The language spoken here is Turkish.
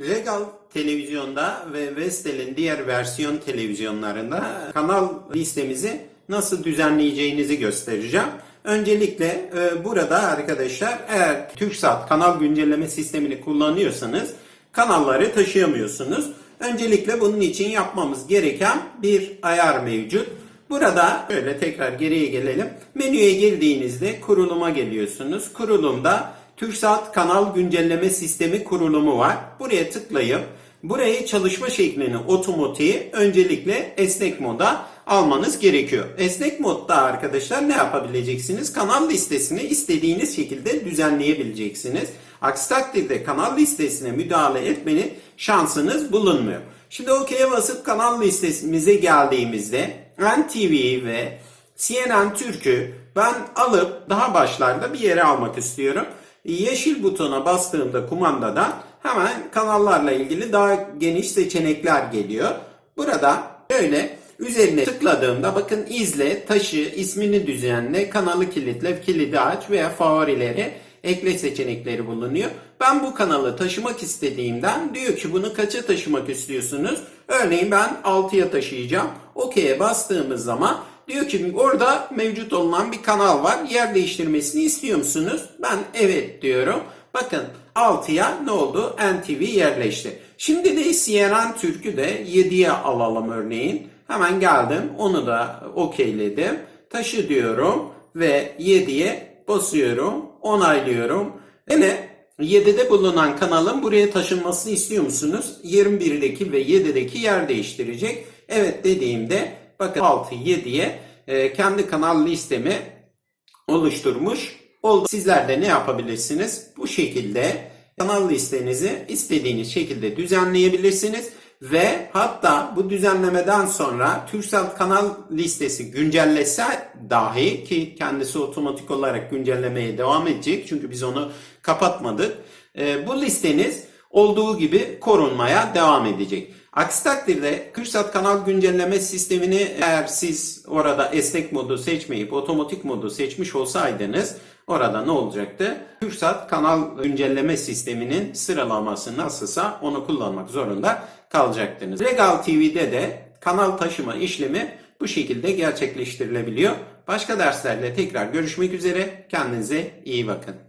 Regal televizyonda ve Vestel'in diğer versiyon televizyonlarında kanal listemizi nasıl düzenleyeceğinizi göstereceğim. Öncelikle e, burada arkadaşlar eğer TürkSat kanal güncelleme sistemini kullanıyorsanız kanalları taşıyamıyorsunuz. Öncelikle bunun için yapmamız gereken bir ayar mevcut. Burada böyle tekrar geriye gelelim. Menüye girdiğinizde kuruluma geliyorsunuz. Kurulumda TürkSat kanal güncelleme sistemi kurulumu var. Buraya tıklayıp burayı çalışma şeklini otomatiği öncelikle esnek moda almanız gerekiyor. Esnek modda arkadaşlar ne yapabileceksiniz? Kanal listesini istediğiniz şekilde düzenleyebileceksiniz. Aksi takdirde kanal listesine müdahale etmenin şansınız bulunmuyor. Şimdi OK'ye basıp kanal listemize geldiğimizde NTV ve CNN Türk'ü ben alıp daha başlarda bir yere almak istiyorum. Yeşil butona bastığımda kumandadan hemen kanallarla ilgili daha geniş seçenekler geliyor. Burada böyle üzerine tıkladığımda bakın izle, taşı, ismini düzenle, kanalı kilitle, kilidi aç veya favorileri ekle seçenekleri bulunuyor. Ben bu kanalı taşımak istediğimden diyor ki bunu kaça taşımak istiyorsunuz? Örneğin ben 6'ya taşıyacağım. OK'ye bastığımız zaman diyor ki orada mevcut olan bir kanal var. Yer değiştirmesini istiyor musunuz? Ben evet diyorum. Bakın 6'ya ne oldu? NTV yerleşti. Şimdi de CNN Türk'ü de 7'ye alalım örneğin. Hemen geldim. Onu da okeyledim. Taşı diyorum ve 7'ye basıyorum. Onaylıyorum. Yine 7'de bulunan kanalın buraya taşınmasını istiyor musunuz? 21'deki ve 7'deki yer değiştirecek. Evet dediğimde bakın 6 7'ye e, kendi kanal listemi oluşturmuş oldu. Sizler de ne yapabilirsiniz? Bu şekilde kanal listenizi istediğiniz şekilde düzenleyebilirsiniz ve hatta bu düzenlemeden sonra TürkSat kanal listesi güncellese dahi ki kendisi otomatik olarak güncellemeye devam edecek çünkü biz onu kapatmadık. E, bu listeniz olduğu gibi korunmaya devam edecek. Aksi takdirde 40 saat kanal güncelleme sistemini eğer siz orada esnek modu seçmeyip otomatik modu seçmiş olsaydınız orada ne olacaktı? 40 saat kanal güncelleme sisteminin sıralaması nasılsa onu kullanmak zorunda kalacaktınız. Regal TV'de de kanal taşıma işlemi bu şekilde gerçekleştirilebiliyor. Başka derslerle tekrar görüşmek üzere. Kendinize iyi bakın.